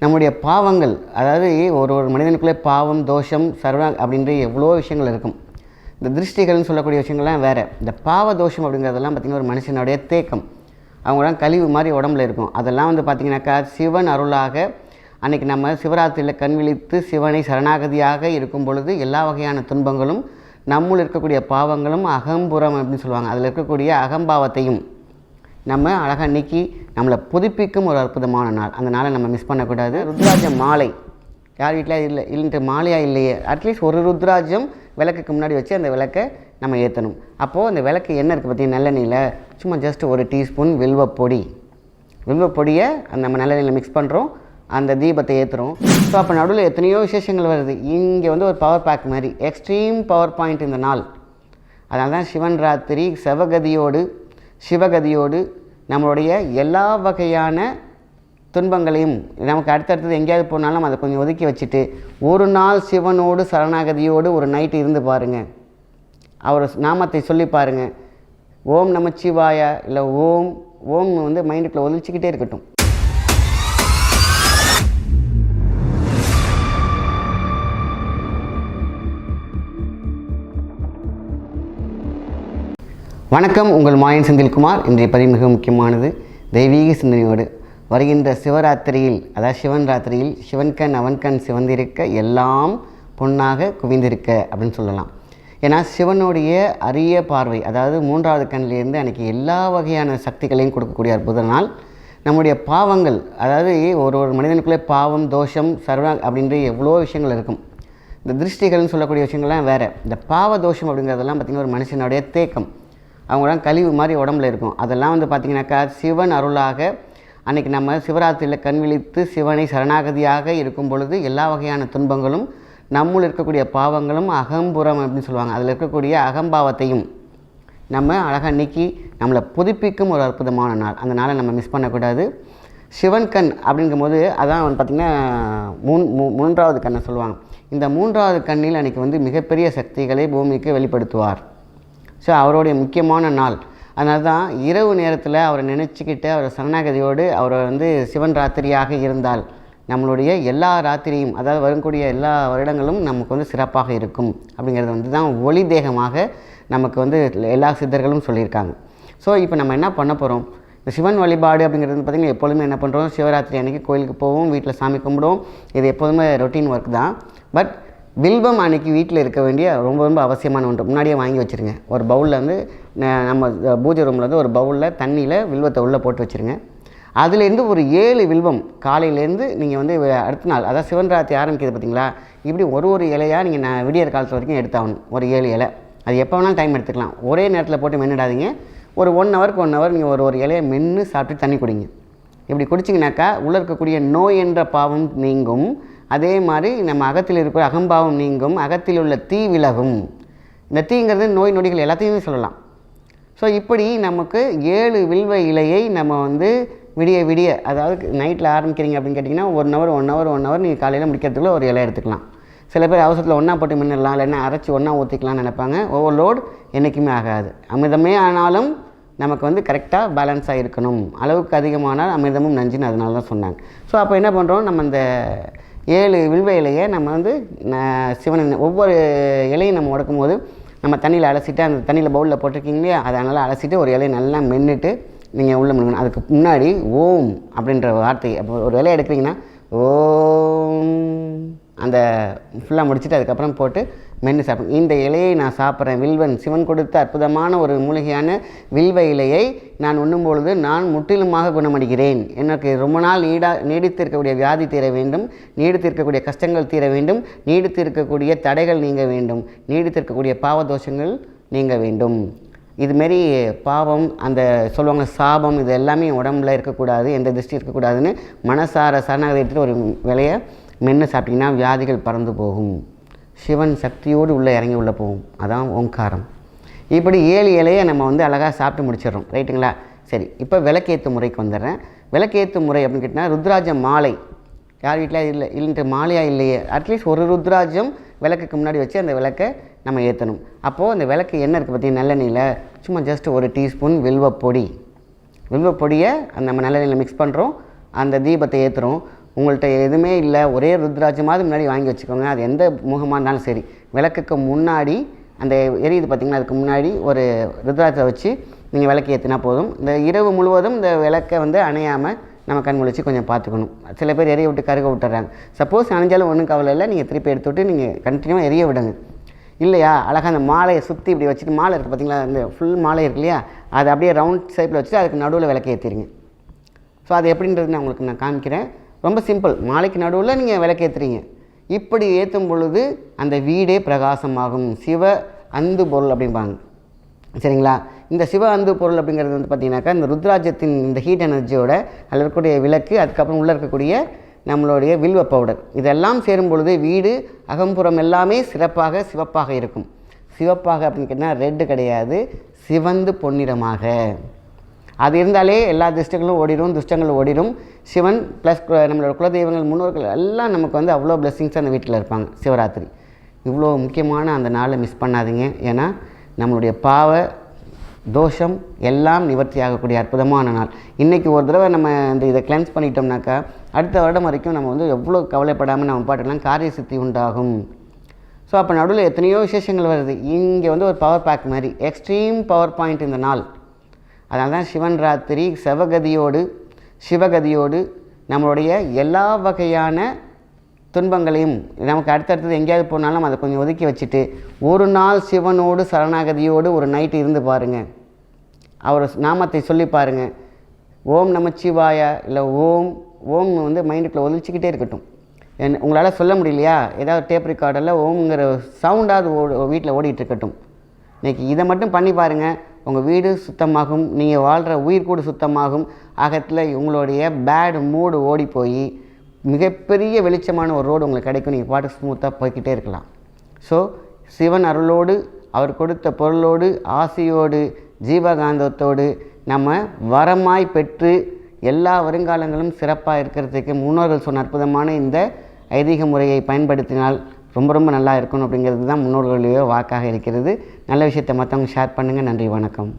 நம்முடைய பாவங்கள் அதாவது ஒரு ஒரு மனிதனுக்குள்ளே பாவம் தோஷம் சர்வ அப்படின்ற எவ்வளோ விஷயங்கள் இருக்கும். இந்த திருஷ்டிகள்னு சொல்லக்கூடிய விஷயங்கள்லாம் வேறு. இந்த பாவ தோஷம் அப்படிங்கிறதெல்லாம் பார்த்திங்கன்னா ஒரு மனுஷனுடைய தேக்கம். அவங்களாம் கழிவு மாதிரி உடம்புல இருக்கும். அதெல்லாம் வந்து பார்த்திங்கனாக்கா சிவன் அருளாக அன்றைக்கி நம்ம சிவராத்திரியில் கண் விழித்து சிவனை சரணாகதியாக இருக்கும் பொழுது எல்லா வகையான துன்பங்களும் நம்முள் இருக்கக்கூடிய பாவங்களும் அகம்புறம் அப்படின்னு சொல்லுவாங்க. அதில் இருக்கக்கூடிய அகம்பாவத்தையும் நம்ம அழகாக நீக்கி நம்மளை புதுப்பிக்கும் ஒரு அற்புதமான நாள். அந்த நாளை நம்ம மிஸ் பண்ணக்கூடாது. ருத்ராஜ மாலை. யார் வீட்டில் இல்லை இல்லைன்ட்டு மாலையாக இல்லையே. அட்லீஸ்ட் ஒரு ருத்ராஜம் விளக்குக்கு முன்னாடி வச்சு அந்த விளக்கை நம்ம ஏற்றணும் அப்போது அந்த விளக்கு என்ன இருக்குது பார்த்தீங்கன்னா நல்லெண்ணெயில். சும்மா ஜஸ்ட் ஒரு டீஸ்பூன் வில்வப்பொடி வில்வப்பொடியை அந்த நம்ம நல்லெண்ணெயில் மிக்ஸ் பண்ணுறோம் அந்த தீபத்தை ஏற்றுறோம் ஸோ அப்போ நடுவில் எத்தனையோ விசேஷங்கள் வருது. இங்கே வந்து ஒரு பவர் பேக் மாதிரி. எக்ஸ்ட்ரீம் பவர் பாயிண்ட் இந்த நாள். அதனால தான் சிவன் ராத்திரி செவகதியோடு சிவகதியோடு நம்மளுடைய எல்லா வகையான துன்பங்களையும் நமக்கு அடுத்தடுத்தது எங்கேயாவது போனாலும் அதை கொஞ்சம் ஒதுக்கி வச்சுட்டு ஒரு நாள் சிவனோடு சரணாகதியோடு ஒரு நைட்டு இருந்து பாருங்கள் அவர் நாமத்தை சொல்லி பாருங்கள் ஓம் நமச்சிவாயா இல்லை ஓம் ஓம் வந்து மைண்டுக்குள்ளே ஒழிச்சிக்கிட்டே இருக்கட்டும். வணக்கம் உங்கள் மாயன் செந்தில்குமார். இன்றைய பதிவு மிக முக்கியமானது. தெய்வீக சிந்தனையோடு வருகின்ற சிவராத்திரியில் அதாவது சிவன் ராத்திரியில் சிவன்கண் அவன்கண் சிவந்திருக்க எல்லாம் பொன்னாக குவிந்திருக்க அப்படின்னு சொல்லலாம். ஏன்னா சிவனுடைய அரிய பார்வை அதாவது மூன்றாவது கண்ணிலேருந்து அன்றைக்கி எல்லா வகையான சக்திகளையும் கொடுக்கக்கூடிய அற்புத நாள் நம்முடைய பாவங்கள் அதாவது ஒரு ஒரு மனிதனுக்குள்ளே பாவம் தோஷம் சர்வ அப்படின்ற எவ்வளோ விஷயங்கள் இருக்கும். இந்த திருஷ்டிகள்னு சொல்லக்கூடிய விஷயங்கள்லாம் வேறு. இந்த பாவ தோஷம் அப்படிங்கிறதெல்லாம் பார்த்திங்கன்னா ஒரு மனுஷனுடைய தேக்கம். அவங்களாம் கழிவு மாதிரி உடம்புல இருக்கும். அதெல்லாம் வந்து பார்த்திங்கனாக்கா சிவன் அருளாக அன்றைக்கி நம்ம சிவராத்திரியில் கண் விழித்து சிவனை சரணாகதியாக இருக்கும் பொழுது எல்லா வகையான துன்பங்களும் நம்முள் இருக்கக்கூடிய பாவங்களும் அகம்புறம் அப்படின்னு சொல்லுவாங்க. அதில் இருக்கக்கூடிய அகம்பாவத்தையும் நம்ம அழகாக நீக்கி நம்மளை புதுப்பிக்கும் ஒரு அற்புதமான நாள். அந்த நாளை நம்ம மிஸ் பண்ணக்கூடாது. சிவன் கண் அப்படிங்கும்போது அதான் வந்து பார்த்திங்கன்னா மூன் மூ- மூன்றாவது கண்ணை சொல்லுவாங்க. இந்த மூன்றாவது கண்ணில் அன்றைக்கி வந்து மிகப்பெரிய சக்திகளை பூமிக்கு வெளிப்படுத்துவார். ஸோ அவருடைய முக்கியமான நாள். அதனால தான் இரவு நேரத்தில் அவரை நினச்சிக்கிட்டு அவர் சரணாகதியோடு அவரை வந்து சிவன் ராத்திரியாக இருந்தால் நம்மளுடைய எல்லா ராத்திரியும் அதாவது வரக்கூடிய எல்லா வருடங்களும் நமக்கு வந்து சிறப்பாக இருக்கும். அப்படிங்கிறது வந்து தான் ஒளி தேகமாக நமக்கு வந்து எல்லா சித்தர்களும் சொல்லியிருக்காங்க. ஸோ இப்போ நம்ம என்ன பண்ண போகிறோம் இந்த சிவன் வழிபாடு அப்படிங்கிறது வந்து பார்த்திங்கன்னா எப்பொழுதுமே என்ன பண்ணுறோம் சிவராத்திரி அன்றைக்கி கோயிலுக்கு போவோம் வீட்டில் சாமி கும்பிடுவோம். இது எப்போதுமே ரொட்டீன் ஒர்க் தான். பட் வில்வம் அன்னைக்கு வீட்டில் இருக்க வேண்டிய ரொம்ப ரொம்ப அவசியமான ஒன்று. முன்னாடியே வாங்கி வச்சுருங்க. ஒரு பவுலில் வந்து நம்ம பூஜை ரூமில் வந்து ஒரு பவுலில் தண்ணியில் வில்வத்தை உள்ளே போட்டு வச்சுருங்க. அதுலேருந்து ஒரு ஏழு வில்வம் காலையிலேருந்து நீங்கள் வந்து அடுத்த நாள் அதாவது சிவன் ராத்திரி ஆரம்பிக்குது பார்த்தீங்களா? இப்படி ஒரு ஒரு இலையாக நீங்கள் நான் விடியற் காலத்து வரைக்கும் எடுத்தாகணும் ஒரு ஏழு இலை. அது எப்போ வேணாலும் டைம் எடுத்துக்கலாம். ஒரே நேரத்தில் போட்டு மென்னிடாதீங்க. ஒரு ஒன் ஹவருக்கு ஒன் ஹவர் நீங்கள் ஒரு ஒரு இலையை மென்று சாப்பிட்டு தண்ணி குடிங்க. இப்படி குடிச்சிங்கனாக்கா உள்ளே இருக்கக்கூடிய நோய் என்ற பாவம் நீங்கும். அதே மாதிரி நம்ம அகத்தில் இருக்கிற அகம்பாவம் நீங்கும் அகத்தில் உள்ள தீ விலகும். இந்த தீங்கிறது நோய் நொடிகள் எல்லாத்தையுமே சொல்லலாம். ஸோ இப்படி நமக்கு ஏழு வில்வ இலையை நம்ம வந்து விடிய விடிய அதாவது நைட்டில் ஆரம்பிக்கிறீங்க அப்படின்னு கேட்டிங்கன்னா one hour one hour one hour நீங்கள் காலையில் முடிக்கிறதுக்குள்ள ஒரு இலை எடுத்துக்கலாம். சில பேர் அவசரத்தில் ஒன்றா போட்டு மின்னலாம் இல்லைன்னா அரைச்சி ஒன்றா ஊற்றிக்கலாம்னு நினைப்பாங்க. ஓவர்லோட் என்றைக்குமே ஆகாது. அமிர்தமே ஆனாலும் நமக்கு வந்து கரெக்டாக பேலன்ஸாக இருக்கணும். அளவுக்கு அதிகமானால் அமிர்தமும் நஞ்சுன்னு அதனால தான் சொன்னாங்க. ஸோ அப்போ என்ன பண்ணுறோம் நம்ம இந்த ஏழு வில்வ இலையை நம்ம வந்து சிவனின் ஒவ்வொரு இலையும் நம்ம உடக்கும் போது நம்ம தண்ணியில் அலசிட்டு அந்த தண்ணியில் பவுலில் போட்டிருக்கீங்க இல்லையா? அதை நல்லா அலசிட்டு ஒரு இலையை நல்லா மென்னுட்டு நீங்கள் உள்ளே முழுங்கணும் அதுக்கு முன்னாடி ஓம் அப்படின்ற வார்த்தை அப்போ ஒரு இலையை எடுக்கிறீங்கன்னா ஓம். அந்த ஃபுல்லாக முடிச்சுட்டு அதுக்கப்புறம் போட்டு மென்று சாப்பிடும் இந்த இலையை நான் சாப்பிட்றேன். வில்வன் சிவன் கொடுத்த அற்புதமான ஒரு மூலிகையான வில்வ இலையை நான் உண்ணும் பொழுது நான் முற்றிலுமாக குணமடைகிறேன். எனக்கு ரொம்ப நாள் நீடா நீடித்து இருக்கக்கூடிய வியாதி தீர வேண்டும். நீடித்து இருக்கக்கூடிய கஷ்டங்கள் தீர வேண்டும். நீடித்து இருக்கக்கூடிய தடைகள் நீங்க வேண்டும். நீடித்திருக்கக்கூடிய பாவதோஷங்கள் நீங்க வேண்டும். இதுமாரி பாவம் அந்த சொல்லுவாங்க சாபம் இது எல்லாமே உடம்புல இருக்கக்கூடாது எந்த திருஷ்டி இருக்கக்கூடாதுன்னு மனசார சரணாகதிட்டு ஒரு விலையை மென்று சாப்பிட்டிங்கன்னா வியாதிகள் பறந்து போகும். சிவன் சக்தியோடு உள்ளே இறங்கி உள்ளே போகும். அதான் ஓங்காரம். இப்படி ஏழு ஏழையை நம்ம வந்து அழகாக சாப்பிட்டு முடிச்சிடுறோம். ரைட்டுங்களா? சரி இப்போ விளக்கேற்று முறைக்கு வந்துடுறேன். விளக்கேற்று முறை அப்படின்னு கேட்டிங்கன்னா ருத்ராஜ மாலை. யார் வீட்டில் இல்லை இல்லைன்ட்டு மாலையாக இல்லையே? அட்லீஸ்ட் ஒரு ருத்ராஜம் விளக்குக்கு முன்னாடி வச்சு அந்த விளக்கை நம்ம ஏற்றணும். அப்போது அந்த விளக்கு என்ன இருக்குது பார்த்தீங்கன்னா நல்லெண்ணெயில். சும்மா ஜஸ்ட் ஒரு டீஸ்பூன் வில்வப்பொடி. வில்வப்பொடியை அந்த நம்ம நல்லெண்ணெயில் மிக்ஸ் பண்ணுறோம் அந்த தீபத்தை ஏற்றுறோம். உங்கள்கிட்ட எதுவுமே இல்லை ஒரே ருத்ராட்சமாவது முன்னாடி வாங்கி வச்சுக்கோங்க. அது எந்த முகமாக இருந்தாலும் சரி. விளக்குக்கு முன்னாடி அந்த எரியுது பார்த்திங்கன்னா அதுக்கு முன்னாடி ஒரு ருத்ராட்சத்தை வச்சு நீங்கள் விளக்கு ஏற்றினா போதும். இந்த இரவு முழுவதும் இந்த விளக்கை வந்து அணையாமல் நம்ம கண் முழிச்சு கொஞ்சம் பார்த்துக்கணும். சில பேர் எரிய விட்டு கருக விட்டுறாங்க. சப்போஸ் அணைஞ்சாலும் ஒன்றும் கவலை இல்லை. நீங்கள் திருப்பி எடுத்து விட்டு நீங்கள் கண்டினியூவாக எரிய விடுங்க. இல்லையா? அழகாக அந்த மாலையை சுற்றி இப்படி வச்சுட்டு மாலை இருக்குது பார்த்தீங்களா? இந்த ஃபுல் மாலை இருக்கு இல்லையா? அதை அப்படியே ரவுண்ட் ஷேப்பில் வச்சுட்டு அதுக்கு நடுவில் விளக்கு ஏற்றிடுங்க ஸோ அது எப்படின்றது நான் உங்களுக்கு நான் காமிக்கிறேன். ரொம்ப சிம்பிள். மாலைக்கு நடுவில் நீங்கள் விளக்கேற்றுறீங்க இப்படி ஏற்றும் பொழுது அந்த வீடே பிரகாசமாகும். சிவ அந்து பொருள் அப்படிம்பாங்க. சரிங்களா? இந்த சிவ அந்து பொருள் அப்படிங்கிறது வந்து பார்த்தீங்கன்னாக்கா இந்த ருத்ராஜத்தின் இந்த ஹீட் எனர்ஜியோட அதில் இருக்கக்கூடிய விளக்கு அதுக்கப்புறம் உள்ளே இருக்கக்கூடிய நம்மளுடைய வில்வ பவுடர் இதெல்லாம் சேரும் பொழுது வீடு அகம்புறம் எல்லாமே சிறப்பாக சிவப்பாக இருக்கும். சிவப்பாக அப்படின்னு கேட்டால் ரெட்டு கிடையாது. சிவந்து பொன்னிறமாக. அது இருந்தாலே எல்லா திஷ்டங்களும் ஓடிடும் துஷ்டங்களும் ஓடிடும். சிவன் ப்ளஸ் நம்மளோட குலதெய்வங்கள் முன்னோர்கள் எல்லாம் நமக்கு வந்து அவ்வளோ பிளெஸ்ஸிங்ஸ் அந்த வீட்டில் இருப்பாங்க சிவராத்திரி. இவ்வளோ முக்கியமான அந்த நாளை மிஸ் பண்ணாதீங்க. ஏன்னா நம்மளுடைய பாவ தோஷம் எல்லாம் நிவர்த்தி ஆகக்கூடிய அற்புதமான நாள். இன்றைக்கி ஒரு தடவை நம்ம இந்த இதை கிளென்ஸ் பண்ணிட்டோம்னாக்கா அடுத்த வருடம் வரைக்கும் நம்ம வந்து எவ்வளோ கவலைப்படாமல் நம்ம பாட்டுலாம் காரிய சித்தி உண்டாகும். ஸோ அப்போ நடுவில் எத்தனையோ விசேஷங்கள் வருது. இங்கே வந்து ஒரு பவர் பேக் மாதிரி எக்ஸ்ட்ரீம் பவர் பாயிண்ட் இந்த நாள். அதனால தான் சிவன் ராத்திரி சிவகதியோடு சிவகதியோடு நம்மளுடைய எல்லா வகையான துன்பங்களையும் நமக்கு அடுத்தடுத்தது எங்கேயாவது போனாலும் அதை கொஞ்சம் ஒதுக்கி வச்சுட்டு ஒரு நாள் சிவனோடு சரணாகதியோடு ஒரு நைட்டு இருந்து பாருங்கள் அவர் நாமத்தை சொல்லி பாருங்கள் ஓம் நமச்சிவாயா இல்லை ஓம் ஓம் வந்து மைண்டுக்குள்ளே ஒதிச்சிக்கிட்டே இருக்கட்டும். என் உங்களால் சொல்ல முடியலையா? ஏதாவது டேப் ரெக்கார்டில் ஓம்ங்கிற சவுண்டாவது ஓடு வீட்டில் ஓடிட்டு இருக்கட்டும். இன்றைக்கி இதை மட்டும் பண்ணி பாருங்கள் உங்கள் வீடு சுத்தமாகும் நீங்கள் வாழ்கிற உயிர் கூட சுத்தமாகும். ஆகத்தில் உங்களுடைய பேடு மூடு ஓடி போய் மிகப்பெரிய வெளிச்சமான ஒரு ரோடு உங்களுக்கு கிடைக்கும். நீங்கள் பாட்டு ஸ்மூத்தாக போய்கிட்டே இருக்கலாம். ஸோ சிவன் அருளோடு அவர் கொடுத்த பொருளோடு ஆசையோடு ஜீவகாந்தத்தோடு நம்ம வரமாய் பெற்று எல்லா வருங்காலங்களும் சிறப்பாக இருக்கிறதுக்கு முன்னோர்கள் சொன்ன அற்புதமான இந்த ஐதீக முறையை பயன்படுத்தினால் ரொம்ப ரொம்ப நல்லா இருக்கணும் அப்படிங்கிறது தான் முன்னோர்களுடைய வாக்காக இருக்கிறது. நல்ல விஷயத்தை மற்றவங்க ஷேர் பண்ணுங்கள் நன்றி வணக்கம்.